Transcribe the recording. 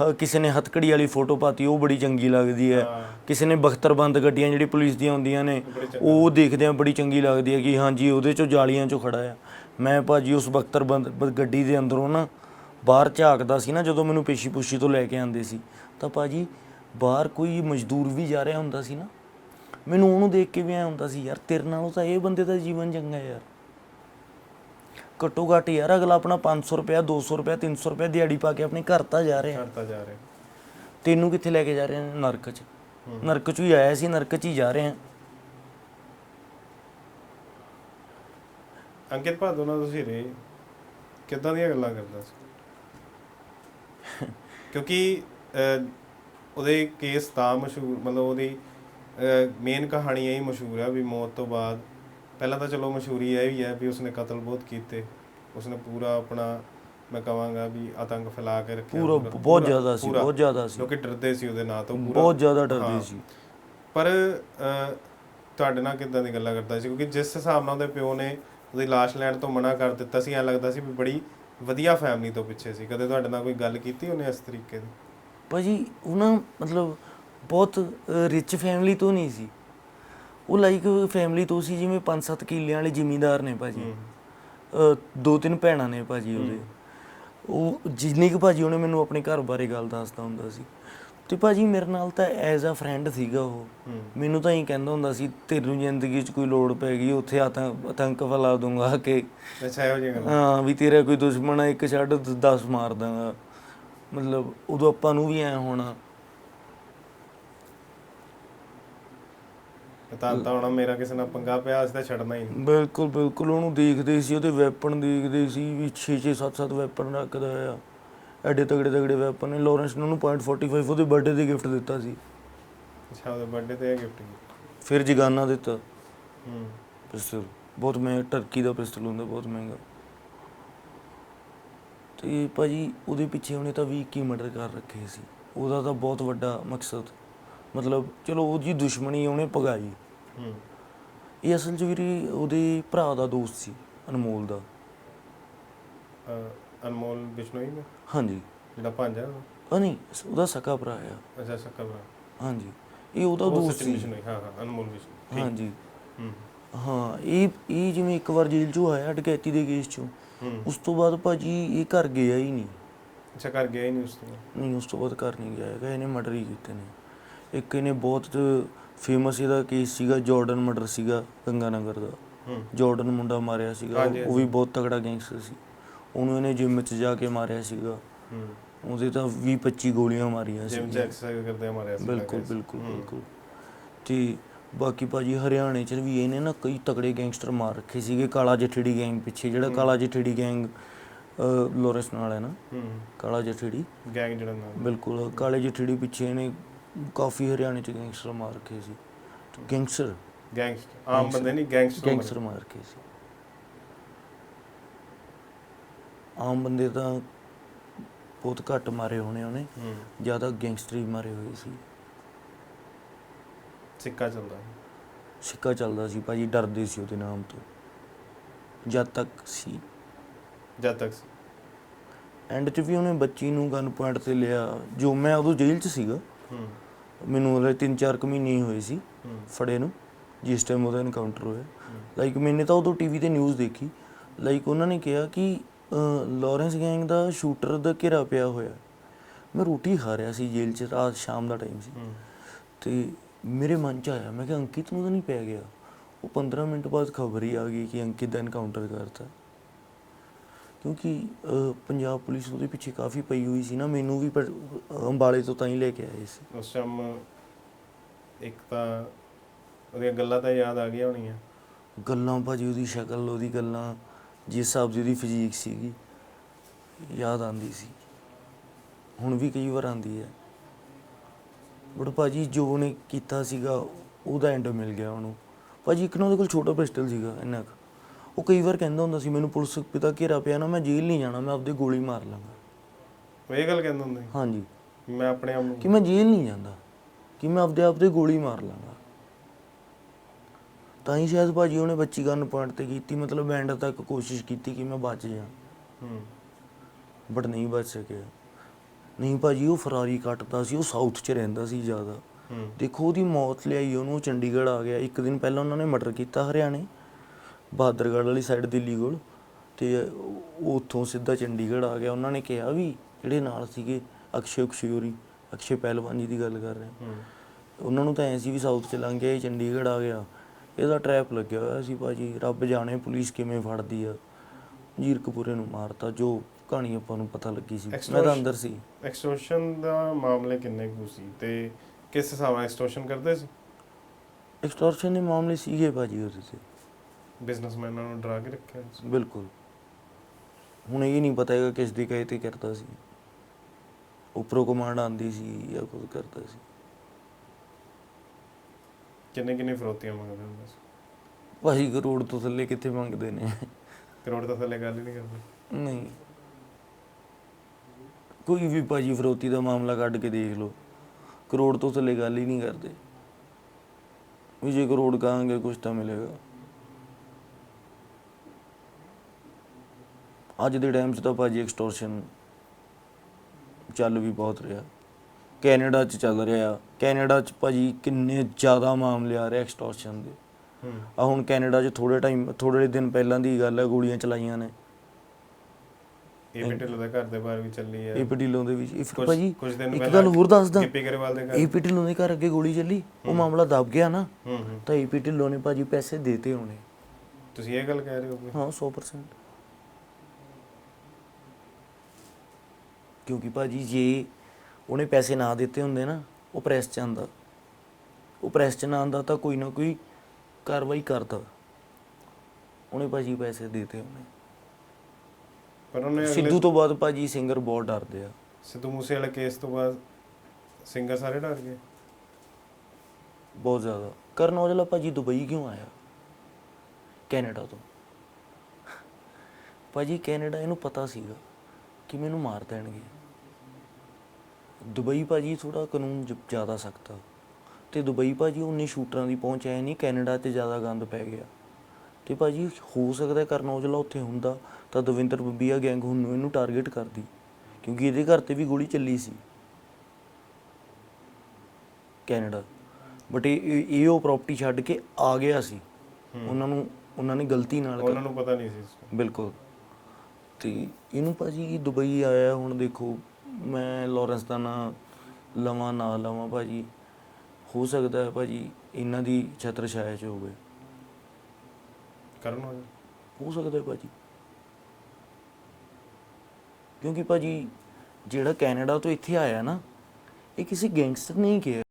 ਹ- ਕਿਸੇ ਨੇ ਹੱਥਕੜੀ ਵਾਲੀ ਫੋਟੋ ਪਾਤੀ ਉਹ ਬੜੀ ਚੰਗੀ ਲੱਗਦੀ ਹੈ। ਕਿਸੇ ਨੇ ਬਖਤਰਬੰਦ ਗੱਡੀਆਂ ਜਿਹੜੀ ਪੁਲਿਸ ਦੀਆਂ ਹੁੰਦੀਆਂ ਨੇ ਉਹ ਦੇਖਦੇ ਆ ਬੜੀ ਚੰਗੀ ਲੱਗਦੀ ਹੈ ਕਿ ਹਾਂਜੀ ਉਹਦੇ ਚੋਂ ਜਾਲੀਆਂ ਚੋਂ ਖੜਾ ਆ। ਮੈਂ ਭਾਜੀ ਉਸ ਬਖਤਰਬੰਦ ਬ- ਗੱਡੀ ਦੇ ਅੰਦਰੋਂ ਨਾ ਬਾਹਰ ਝਾਕਦਾ ਸੀ ਨਾ ਜਦੋਂ ਮੈਨੂੰ ਪੇਸ਼ੀ ਪੁਸ਼ੀ ਤੋਂ ਲੈ ਕੇ ਆਂਦੇ ਸੀ। ਤਾਂ ਭਾਜੀ ਬਾਹਰ ਕੋਈ ਮਜ਼ਦੂਰ ਵੀ ਜਾ ਰਿਹਾ ਹੁੰਦਾ ਸੀ ਨਾ ਮੈਨੂੰ ਉਹਨੂੰ ਦੇਖ ਕੇ ਵੀ ਐ ਹੁੰਦਾ ਸੀ ਯਾਰ ਤੇਰੇ ਨਾਲੋਂ ਤਾਂ ਇਹ ਬੰਦੇ ਦਾ ਜੀਵਨ ਚੰਗਾ ਯਾਰ। ਘੱਟੋ ਘੱਟ ਯਾਰ ਅਗਲਾ ਆਪਣਾ 500 ਰੁਪਇਆ 200 ਰੁਪਇਆ 300 ਰੁਪਇਆ ਦਿਹਾੜੀ ਪਾ ਕੇ ਆਪਣੇ ਘਰ ਤਾਂ ਜਾ ਰਿਹਾ। ਕਰਤਾ ਜਾ ਰਿਹਾ। ਤੈਨੂੰ ਕਿੱਥੇ ਲੈ ਕੇ ਜਾ ਰਹੇ ਨੇ? ਨਰਕ 'ਚ। ਨਰਕ 'ਚ ਹੀ ਆਇਆ ਸੀ ਨਰਕ 'ਚ ਹੀ ਜਾ ਰਹੇ ਆ। ਅੰਕਿਤ ਭਾਦੋ ਨਾਲ ਤੁਸੀਂ ਰਹੇ ਕਿੱਦਾਂ ਦੀਆਂ ਗੱਲਾਂ ਕਰਦਾ ਸੀ? ਕਿਉਂਕਿ ਅਹ, ਉਹਦੇ ਕੇਸ ਤਾਂ ਮਸ਼ਹੂਰ ਮਤਲਬ ਉਹਦੀ ਮੇਨ ਕਹਾਣੀ ਇਹ ਮਸ਼ਹੂਰ ਹੈ ਵੀ ਮੌਤ ਤੋਂ ਬਾਅਦ ਪਹਿਲਾਂ ਤਾਂ ਚਲੋ ਮਸ਼ਹੂਰੀ ਇਹ ਵੀ ਹੈ ਵੀ ਉਸਨੇ ਕਤਲ ਬਹੁਤ ਕੀਤੇ। ਉਸਨੇ ਪੂਰਾ ਆਪਣਾ ਮੈਂ ਕਹਾਂਗਾ ਵੀ ਆਤੰਕ ਫੈਲਾ ਕੇ ਰੱਖਿਆ ਪੂਰਾ ਬਹੁਤ ਜ਼ਿਆਦਾ ਸੀ। ਬਹੁਤ ਜ਼ਿਆਦਾ ਸੀ। ਲੋਕੀ ਡਰਦੇ ਸੀ ਉਹਦੇ ਨਾਂ ਤੋਂ ਪੂਰਾ। ਬਹੁਤ ਜ਼ਿਆਦਾ। ਡਰਦੇ ਸੀ। ਪਰ ਤੁਹਾਡੇ ਨਾਲ ਕਿੱਦਾਂ ਦੀ ਗੱਲਾਂ ਕਰਦਾ ਸੀ? ਕਿਉਂਕਿ ਜਿਸ ਹਿਸਾਬ ਨਾਲ ਉਹਦੇ ਪਿਓ ਨੇ ਉਹਦੀ ਲਾਸ਼ ਲੈਣ ਤੋਂ ਮਨਾ ਕਰ ਦਿੱਤਾ ਸੀ ਐਂ ਲੱਗਦਾ ਸੀ ਵੀ ਬੜੀ ਵਧੀਆ ਫੈਮਿਲੀ ਤੋਂ ਪਿੱਛੇ ਸੀ। ਕਦੇ ਤੁਹਾਡੇ ਨਾਲ ਕੋਈ ਗੱਲ ਕੀਤੀ ਉਹਨੇ ਇਸ ਤਰੀਕੇ ਦੀ? ਭਾਜੀ ਉਹ ਨਾ ਮਤਲਬ ਬਹੁਤ ਰਿਚ ਫੈਮਿਲੀ ਤੋਂ ਨਹੀਂ ਸੀ। ਉਹ ਲਾਈਕ ਫੈਮਿਲੀ ਤੋਂ ਸੀ ਜਿਵੇਂ 5-7 ਕਿੱਲਿਆਂ ਵਾਲੇ ਜ਼ਿਮੀਂਦਾਰ ਨੇ ਭਾਜੀ। ਦੋ ਤਿੰਨ ਭੈਣਾਂ ਨੇ ਭਾਜੀ ਉਹਦੇ। ਉਹ ਜਿੰਨੀ ਕੁ ਭਾਜੀ ਉਹਨੇ ਮੈਨੂੰ ਆਪਣੇ ਘਰ ਬਾਰੇ ਗੱਲ ਦੱਸਦਾ ਹੁੰਦਾ ਸੀ। ਤੇ ਭਾਜੀ ਮੇਰੇ ਨਾਲ ਤਾਂ ਐਜ਼ ਅ ਫਰੈਂਡ ਸੀਗਾ ਉਹ। ਮੈਨੂੰ ਤਾਂ ਹੀ ਕਹਿੰਦਾ ਹੁੰਦਾ ਸੀ ਤੇਰੀ ਜ਼ਿੰਦਗੀ 'ਚ ਕੋਈ ਲੋੜ ਪੈ ਗਈ ਉੱਥੇ ਆਤੰਕ ਆਤੰਕ ਫੈਲਾ ਦੂੰਗਾ ਕਿ। ਅੱਛਾ ਇਹੋ ਜਿਹੀ ਗੱਲ। ਹਾਂ ਵੀ ਤੇਰਾ ਕੋਈ ਦੁਸ਼ਮਣ ਆ ਇੱਕ ਛੱਡ 10 ਮਾਰ ਦਾਂਗਾ। ਮਤਲਬ ਉਦੋਂ ਆਪਾਂ ਨੂੰ ਵੀ ਐ ਹੋਣਾ। ਤਾਂ ਤਾਂ ਹੁਣ ਮੇਰਾ ਕਿਸੇ ਨਾਲ ਪੰਗਾ ਪਿਆ ਅਸੀਂ ਤਾਂ ਛੱਡਣਾ ਹੀ ਨਹੀਂ। ਬਿਲਕੁਲ ਬਿਲਕੁਲ। ਉਹਨੂੰ ਦੇਖਦੇ ਸੀ ਉਹਦੇ ਵੈਪਨ ਦੇਖਦੇ ਸੀ ਵੀ 6 6 7 7 ਵੈਪਨ ਰੱਖਦਾ ਆ। ਐਡੇ ਤਗੜੇ ਤਗੜੇ ਵੈਪਨ ਨੇ। ਲਾਰੈਂਸ ਨੇ ਉਹਨੂੰ .45 ਉਹਦੇ ਬਰਥਡੇ ਤੇ ਗਿਫਟ ਦਿੱਤਾ ਸੀ। ਅੱਛਾ ਉਹਦੇ ਬਰਥਡੇ ਤੇ ਇਹ ਗਿਫਟ ਫਿਰ ਜਗਾਨਾ ਦਿੱਤਾ। ਹੂੰ। ਪਿਸਟਲ ਬਹੁਤ ਮਹਿੰਗਾ ਟਰਕੀ ਦਾ ਪਿਸਟਲ ਹੁੰਦਾ ਬਹੁਤ ਮਹਿੰਗਾ। ਤੇ ਭਾਜੀ ਉਹਦੇ ਪਿੱਛੇ ਉਹਨੇ ਤਾਂ 20 ਕੀ ਮਰਡਰ ਕਰ ਰੱਖੇ ਸੀ। ਉਹਦਾ ਤਾਂ ਬਹੁਤ ਵੱਡਾ ਮਕਸਦ। ਮਤਲਬ ਚਲੋ ਉਹਦੀ ਦੁਸ਼ਮਣੀ ਉਹਨੇ ਭਗਾਈ। ਹੂੰ ਇਹ ਅਸਲ 'ਚ ਵੀਰੇ ਉਹਦੇ ਭਰਾ ਦਾ ਦੋਸਤ ਸੀ ਅਨਮੋਲ ਦਾ। ਅਹ, ਅਨਮੋਲ ਬਿਸ਼ਨੋਈ ਨੇ? ਹਾਂਜੀ। ਜਿਹੜਾ ਭਾਂਜਾ ਆ ਨਹੀਂ ਉਹਦਾ ਸਕਾ ਭਰਾ ਆ। ਅੱਛਾ ਸ਼ੱਕਰ ਭਰਾ। ਹਾਂਜੀ। ਇਹ ਉਹਦਾ ਉਹ ਦੋਸਤ ਸਚਿਨ ਸੀ। ਬਿਸ਼ਨੋਈ ਹਾਂ ਹਾਂ ਅਨਮੋਲ ਬਿਸ਼ਨੋਈ ਠੀਕ। ਹਾਂਜੀ। ਹੂੰ। ਹਾਂ ਇਹ ਇਹ ਜਿਵੇਂ ਇੱਕ ਵਾਰ ਜੇਲ੍ਹ 'ਚੋਂ ਆਇਆ ਡਕੈਤੀ ਦੇ ਕੇਸ 'ਚੋਂ ਹੂੰ। ਉਸ ਤੋਂ ਬਾਅਦ ਭਾਜੀ ਇਹ ਘਰ ਗਿਆ ਹੀ ਨਹੀਂ। ਅੱਛਾ ਕਰ ਗਿਆ ਹੀ ਨਹੀਂ ਉਸ ਤੋਂ ਬਾਅਦ। ਨਹੀਂ ਉਸ ਤੋਂ ਬਾਅਦ ਘਰ ਨਹੀਂ ਗਿਆ ਹੈਗਾ ਇਹਨੇ ਮਰਡਰ ਹੀ ਕੀਤੇ ਨੇ। ਇੱਕ ਇਹਨੇ ਬਹੁਤ ਫੇਮਸ ਇਹਦਾ ਕੇਸ ਸੀਗਾ? ਜਾਰਡਨ ਮਰਡਰ ਸੀਗਾ ਗੰਗਾਨਗਰ ਦਾ। ਹੂੰ। ਜਾਰਡਨ ਮੁੰਡਾ ਮਾਰਿਆ ਸੀਗਾ। ਹਾਂਜੀ, ਉਹ ਵੀ ਬਹੁਤ ਤਗੜਾ ਗੈਂਗਸਟਰ ਸੀ। ਉਹਨੂੰ ਇਹਨੇ ਜਿਮ 'ਚ ਜਾ ਕੇ ਮਾਰਿਆ ਸੀਗਾ। ਹੂੰ। ਉਹਦੇ ਤਾਂ 20 25 ਗੋਲੀਆਂ ਮਾਰੀਆਂ ਜਿਮ ਚ ਸੀ ਐਕਸਰਸਾਈਜ਼ ਕਰਦੇ ਆ ਮਾਰਿਆ ਸੀ ਬਿਲਕੁਲ। ਬਿਲਕੁਲ ਹੂੰ। ਬਿਲਕੁਲ। ਤੇ ਬਾਕੀ ਭਾਜੀ ਹਰਿਆਣੇ ਚ ਵੀ ਇਹਨੇ ਨਾ ਕਈ ਤਗੜੇ ਗੈਂਗਸਟਰ ਮਾਰ ਰੱਖੇ ਸੀਗੇ। ਕਾਲਾ ਜਠੇੜੀ ਗੈਂਗ ਪਿੱਛੇ ਜਿਹੜਾ ਕਾਲਾ ਜਠੇੜੀ ਗੈਂਗ ਲੋਰੈਂਸ ਨਾਲ ਹੈ ਨਾ? ਹੂੰ। ਕਾਲਾ ਜਠੇੜੀ। ਗੈਂਗ ਜਿਹੜਾ ਨਾਲ। ਬਿਲਕੁਲ ਕਾਲੇ ਜਠੇੜੀ ਪਿੱਛੇ ਇਹਨੇ ਕਾਫੀ ਹਰਿਆਣੇ ਚ ਗੈਂਗਸਟਰ ਮਾਰ ਰੱਖੇ ਸੀ। ਗੈਂਗਸਟਰ? ਗੈਂਗਸਟਰ। ਆਮ ਬੰਦੇ ਨਹੀਂ ਗੈਂਗਸਟਰ ਗੈਂਗਸਟਰ ਮਾਰ ਰੱਖੇ ਸੀ। ਆਮ ਬੰਦੇ ਤਾਂ ਬਹੁਤ ਘੱਟ ਮਾਰੇ ਹੋਣੇ ਉਹਨੇ। ਹੂੰ। ਜ਼ਿਆਦਾ ਗੈਂਗਸਟਰ ਹੀ ਮਾਰੇ ਹੋਏ ਸੀ। ਸਿੱਕਾ ਚੱਲਦਾ ਸਿੱਕਾ ਚੱਲਦਾ ਸੀ। ਭਾਜੀ ਡਰਦੇ ਸੀ ਉਹਦੇ ਨਾਮ ਤੋਂ। ਜਦ ਤੱਕ ਸੀ। ਜਦ ਤੱਕ ਸੀ। ਐਂਡ 'ਚ ਵੀ ਉਹਨੇ ਬੱਚੀ ਨੂੰ ਗਨ ਪੁਆਇੰਟ ਤੇ ਲਿਆ। ਜੋ ਮੈਂ ਉਦੋਂ ਜੇਲ੍ਹ 'ਚ ਸੀਗਾ। ਹੂੰ। ਮੈਨੂੰ ਉਹਦੇ 3-4 ਕੁ ਮਹੀਨੇ ਹੀ ਹੋਏ ਸੀ ਫੜੇ ਨੂੰ ਜਿਸ ਟਾਈਮ ਉਹਦਾ ਐਨਕਾਊਂਟਰ ਹੋਇਆ। ਲਾਈਕ ਮੈਨੇ ਤਾਂ ਉਦੋਂ ਟੀਵੀ ਤੇ ਨਿਊਜ਼ ਦੇਖੀ। ਲਾਈਕ ਉਹਨਾਂ ਨੇ ਕਿਹਾ ਕਿ ਲਾਰੈਂਸ ਗੈਂਗ ਦਾ ਸ਼ੂਟਰ ਦਾ ਘੇਰਾ ਪਿਆ ਹੋਇਆ। ਮੈਂ ਰੋਟੀ ਖਾ ਰਿਹਾ ਸੀ ਜੇਲ੍ਹ 'ਚ ਰਾਤ ਸ਼ਾਮ ਦਾ ਟਾਈਮ ਸੀ। ਤੇ ਮੇਰੇ ਮਨ ਚ ਆਇਆ ਮੈਂ ਕਿਹਾ ਅੰਕਿਤ ਨੂੰ ਤਾਂ ਨਹੀਂ ਪੈ ਗਿਆ। ਉਹ 15 ਮਿੰਟ ਬਾਅਦ ਖਬਰ ਹੀ ਆ ਗਈ ਕਿ ਅੰਕਿਤ ਦਾ ਐਨਕਾਊਂਟਰ ਕਰਤਾ। ਕਿਉਂਕਿ ਪੰਜਾਬ ਪੁਲਿਸ ਉਹਦੇ ਪਿੱਛੇ ਕਾਫੀ ਪਈ ਹੋਈ ਸੀ ਨਾ ਮੈਨੂੰ ਵੀ ਪਰ- ਅੰਬਾਲੇ ਤੋਂ ਤਾਂ ਹੀ ਲੈ ਕੇ ਆਏ ਸੀ। ਉਸ ਟਾਈਮ ਇੱਕ ਤਾਂ ਉਹਦੀਆਂ ਗੱਲਾਂ ਤਾਂ ਯਾਦ ਆ ਗਈਆਂ ਹੋਣੀਆਂ। ਗੱਲਾਂ ਭਾਜੀ ਉਹਦੀ ਸ਼ਕਲ ਉਹਦੀ ਗੱਲਾਂ ਜਿਸ ਹਿਸਾਬ ਦੀ ਉਹਦੀ ਫਿਜ਼ੀਕ ਸੀਗੀ ਯਾਦ ਆਂਦੀ ਸੀ। ਹੁਣ ਵੀ ਕਈ ਵਾਰ ਆਂਦੀ ਹੈ। ਬਟ ਭਾਜੀ ਜੋ ਉਹਨੇ ਕੀਤਾ ਸੀਗਾ ਉਹਦਾ ਐਂਡ ਮਿਲ ਗਿਆ ਉਹਨੂੰ। ਭਾਜੀ ਇੱਕ ਨਾ ਉਹਦੇ ਕੋਲ ਛੋਟਾ ਪਿਸਟਲ ਸੀਗਾ ਇੰਨਾ ਕੁ। ਉਹ ਕਈ ਵਾਰ ਕਹਿੰਦਾ ਹੁੰਦਾ ਸੀ ਮੈਨੂੰ ਪੁਲਿਸ ਪਿਤਾ ਘੇਰਾ ਪਿਆ ਨਾ ਮੈਂ ਜੇਲ੍ਹ ਨਹੀਂ ਜਾਣਾ ਮੈਂ ਆਪਦੇ ਗੋਲੀ ਮਾਰ ਲਾਂਗਾ। ਉਹ ਇਹ ਗੱਲ ਕਹਿੰਦਾ ਹੁੰਦਾ ਸੀ? ਹਾਂਜੀ। ਮੈਂ ਆਪਣੇ ਆਪ ਨੂੰ ਕਿ ਮੈਂ ਜੇਲ੍ਹ ਨਹੀਂ ਜਾਂਦਾ ਕਿ ਮੈਂ ਆਪਦੇ ਆਪ ਦੇ ਗੋਲੀ ਮਾਰ ਲਾਂਗਾ। ਤਾਂ ਹੀ ਸ਼ਾਇਦ ਭਾਜੀ ਉਹਨੇ ਬੱਚੀ ਗਨ ਪੁਆਇੰਟ ਤੇ ਕੀਤੀ ਮਤਲਬ ਐਂਡ ਤੱਕ ਕੋਸ਼ਿਸ਼ ਕੀਤੀ ਕਿ ਮੈਂ ਬਚ ਜਾ ਹੂੰ। ਬਟ ਨਹੀਂ ਬਚ ਸਕਿਆ। ਨਹੀਂ ਭਾਜੀ ਉਹ ਫਰਾਰੀ ਕੱਟਦਾ ਸੀ ਉਹ ਸਾਊਥ 'ਚ ਰਹਿੰਦਾ ਸੀ ਜ਼ਿਆਦਾ। ਹੂੰ। ਦੇਖੋ ਉਹਦੀ ਮੌਤ ਲਿਆਈ ਉਹਨੂੰ ਚੰਡੀਗੜ੍ਹ ਆ ਗਿਆ। ਇੱਕ ਦਿਨ ਪਹਿਲਾਂ ਉਹਨਾਂ ਨੇ ਮਰਡਰ ਕੀਤਾ ਹਰਿਆਣੇ। ਬਹਾਦਰਗੜ੍ਹ ਵਾਲੀ ਸਾਈਡ ਦਿੱਲੀ ਕੋਲ ਤੇ ਉੱਥੋਂ ਸਿੱਧਾ ਚੰਡੀਗੜ੍ਹ ਆ ਗਿਆ। ਉਹਨਾਂ ਨੇ ਕਿਹਾ ਵੀ ਜਿਹੜੇ ਨਾਲ ਸੀਗੇ ਅਕਸ਼ੇ ਉਕਸ਼ਯੋਰੀ ਅਕਸ਼ੇ ਪਹਿਲਵਾਨ ਜੀ ਦੀ ਗੱਲ ਕਰ ਰਹੇ ਹਾਂ। ਉਹਨਾਂ ਨੂੰ ਤਾਂ ਐਂ ਸੀ ਵੀ ਸਾਊਥ ਚ ਲੰਘ ਗਿਆ ਇਹ ਚੰਡੀਗੜ੍ਹ ਆ ਗਿਆ। ਇਹਦਾ ਟ੍ਰੈਪ ਲੱਗਿਆ ਹੋਇਆ ਸੀ ਭਾਜੀ ਰੱਬ ਜਾਣੇ ਪੁਲਿਸ ਕਿਵੇਂ ਫੜਦੀ ਆ। ਜੀਰਕਪੁਰੇ ਨੂੰ ਮਾਰਤਾ ਜੋ ਕਹਾਣੀ ਆਪਾਂ ਨੂੰ ਪਤਾ ਲੱਗੀ ਸੀ। ਮੈਂ ਤਾਂ ਅੰਦਰ ਸੀ। ਐਕਸਟੋਰਸ਼ਨ ਦਾ ਮਾਮਲੇ ਕਿੰਨੇ ਕੁ ਸੀ ਤੇ ਕਿਸ ਹਿਸਾਬ ਨਾਲ ਐਕਸਟੋਰਸ਼ਨ ਕਰਦੇ ਸੀ? ਐਕਸਟੋਰਸ਼ਨ ਦੇ ਮਾਮਲੇ ਸੀਗੇ ਭਾਜੀ ਉਹਦੇ ਤੇ। ਬਿਜ਼ਨਸਮੈਨਾਂ ਨੂੰ ਡਰਾ ਕੇ ਰੱਖਿਆ ਸੀ। ਬਿਲਕੁਲ। ਹੁਣ ਇਹ ਨਹੀਂ ਪਤਾ ਹੈਗਾ ਕਿਸ ਦੀ ਕਹੇ ਤੇ ਕਰਦਾ ਸੀ। ਉੱਪਰੋਂ ਕਮਾਂਡ ਆਂਦੀ ਸੀ ਜਾਂ ਕੁਝ ਕਰਦਾ ਸੀ। ਕਿੰਨੇ ਕਿੰਨੇ ਫਰੋਤੀਆਂ ਮੰਗਦੇ ਹੁੰਦੇ ਸੀ? ਭਾਜੀ ਕਰੋੜ ਤੋਂ ਥੱਲੇ ਕਿੱਥੇ ਮੰਗਦੇ ਨੇ? ਕਰੋੜ ਤੋਂ ਥੱਲੇ ਗੱਲ ਹੀ ਨਹੀਂ ਕਰਦੇ। ਨਹੀਂ। ਕੋਈ ਵੀ ਭਾਜੀ ਫਰੋਤੀ ਦਾ ਮਾਮਲਾ ਕੱਢ ਕੇ ਦੇਖ ਲਓ। ਕਰੋੜ ਤੋਂ ਥੱਲੇ ਗੱਲ ਹੀ ਨਹੀਂ ਕਰਦੇ। ਵੀ ਜੇ ਕਰੋੜ ਕਹਾਂਗੇ ਕੁਝ ਤਾਂ ਮਿਲੇਗਾ। ਅੱਜ ਦੇ ਟਾਈਮ 'ਚ ਤਾਂ ਭਾਜੀ ਐਕਸਟੋਰਸ਼ਨ ਚੱਲ ਵੀ ਬਹੁਤ ਰਿਹਾ। ਕੈਨੇਡਾ 'ਚ ਚੱਲ ਰਿਹਾ। ਕੈਨੇਡਾ 'ਚ ਭਾਜੀ ਕਿੰਨੇ ਜ਼ਿਆਦਾ ਮਾਮਲੇ ਆ ਰਹੇ ਐਕਸਟੋਰਸ਼ਨ ਦੇ। ਹੂੰ। ਆ ਹੁਣ ਕੈਨੇਡਾ 'ਚ ਥੋੜੇ ਟਾਈਮ ਥੋੜੇ ਦਿਨ ਪਹਿਲਾਂ ਦੀ ਗੱਲ ਹੈ ਗੋਲੀਆਂ ਚਲਾਈਆਂ ਨੇ। ਢਿੱਲੋਂ ਦੇ ਘਰ ਦੇ ਬਾਹਰ ਵੀ ਚੱਲੀ ਹੈ ਇਹ ਪਟਿਲੋਂ ਦੇ ਵਿੱਚ ਇਹ ਫਿਰ ਕੁਛ- ਭਾਜੀ ਇੱਕ ਗੱਲ ਹੋਰ ਦੱਸਦਾ। ਗਿੱਪੀ ਗਰੇਵਾਲ ਦੇ ਘਰ। ਇਹ ਪਟਿਲੋਂ ਦੇ ਘਰ ਅੱਗੇ ਗੋਲੀ ਚੱਲੀ ਉਹ ਮਾਮਲਾ ਦਬ ਗਿਆ ਨਾ। ਹੂੰ ਹੂੰ। ਤਾਂ ਇਹ ਪਟਿਲੋਂ ਨੇ ਭਾਜੀ ਪੈਸੇ ਦੇਤੇ ਹੋਣੇ। ਤੁਸੀਂ ਇਹ ਗੱਲ ਕਹਿ ਰਹੇ ਹੋ ਹਾਂ 100% ਕਿਉਂਕਿ ਭਾਜੀ ਜੇ ਉਹਨੇ ਪੈਸੇ ਨਾ ਦਿੱਤੇ ਹੁੰਦੇ ਨਾ ਉਹ ਪ੍ਰੈਸ ਚ ਆਂਦਾ ਉਹ ਪ੍ਰੈਸ ਚ ਨਾ ਆਂਦਾ ਤਾਂ ਕੋਈ ਨਾ ਕੋਈ ਕਾਰਵਾਈ ਕਰਦਾ। ਉਹਨੇ ਭਾਜੀ ਪੈਸੇ ਦੇਤੇ ਹੋਣੇ ਪਰ ਉਹਨੇ ਅਗਲੇ- ਸਿੱਧੂ ਤੋਂ ਬਾਅਦ ਭਾਜੀ ਸਿੰਗਰ ਬਹੁਤ ਡਰਦੇ ਆ। ਸਿੱਧੂ ਮੂਸੇ ਵਾਲੇ ਕੇਸ ਤੋਂ ਬਾਅਦ ਸਿੰਗਰ ਸਾਰੇ ਡਰ ਗਏ? ਬਹੁਤ ਜ਼ਿਆਦਾ। ਕਰਨ ਔਜਲਾ ਭਾਜੀ ਦੁਬਈ ਕਿਉਂ ਆਇਆ? ਕੈਨੇਡਾ ਤੋਂ। ਭਾਜੀ ਕੈਨੇਡਾ ਇਹਨੂੰ ਪਤਾ ਸੀਗਾ। ਕਿ ਮੈਨੂੰ ਮਾਰ ਦੇਣਗੇ। ਦੁਬਈ ਭਾਜੀ ਥੋੜਾ ਕਾਨੂੰਨ ਜ- ਜ਼ਿਆਦਾ ਸਖਤ ਆ। ਤੇ ਦੁਬਈ ਭਾਜੀ ਉਨੇ ਸ਼ੂਟਰਾਂ ਦੀ ਪਹੁੰਚ ਆਇਆ ਨਹੀਂ ਕੈਨੇਡਾ ਤੇ ਜ਼ਿਆਦਾ ਗੰਦ ਪੈ ਗਿਆ। ਤੇ ਭਾਜੀ ਹੋ ਸਕਦਾ ਕਰਨ ਔਜਲਾ ਉੱਥੇ ਹੁੰਦਾ ਤਾਂ ਦਵਿੰਦਰ ਬੱਬੀਆ ਗੈਂਗ ਹੁਣ ਨੂੰ ਇਹਨੂੰ ਟਾਰਗੇਟ ਕਰਦੀ ਕਿਉਂਕਿ ਇਹਦੇ ਘਰ ਤੇ ਵੀ ਗੋਲੀ ਚੱਲੀ ਸੀ। ਕੈਨੇਡਾ। ਬਟ ਇਹ ਇਹ- ਇਹ ਉਹ ਪ੍ਰਾਪਰਟੀ ਛੱਡ ਕੇ ਆ ਗਿਆ ਸੀ। ਹੂੰ। ਉਹਨਾਂ ਨੂੰ ਉਹਨਾਂ ਨੇ ਗਲਤੀ ਨਾਲ ਕਰ- ਉਹਨਾਂ ਨੂੰ ਪਤਾ ਨਹੀਂ ਸੀ ਇਸ। ਬਿਲਕੁਲ। ਤੇ ਇਹਨੂੰ ਭਾਜੀ ਦੁਬਈ ਆਇਆ ਹੁਣ ਦੇਖੋ ਮੈਂ ਲਾਰੈਂਸ ਦਾ ਨਾਂ ਲਵਾਂ ਨਾ ਲਵਾਂ ਭਾਜੀ ਹੋ ਸਕਦਾ ਹੈ ਭਾਜੀ ਇਹਨਾਂ ਦੀ ਛਤਰ ਛਾਇਆ ਚ ਹੋਵੇ। ਕਰਨ ਔਜਲਾ ਹੋ ਸਕਦਾ ਹੈ ਭਾਜੀ। ਕਿਉਂਕਿ ਭਾਜੀ ਜਿਹੜਾ ਕੈਨੇਡਾ ਤੋਂ ਇੱਥੇ ਆਇਆ ਨਾ ਇਹ ਕਿਸੇ ਗੈਂਗਸਟਰ ਨੇ ਹੀ ਕਿਹਾ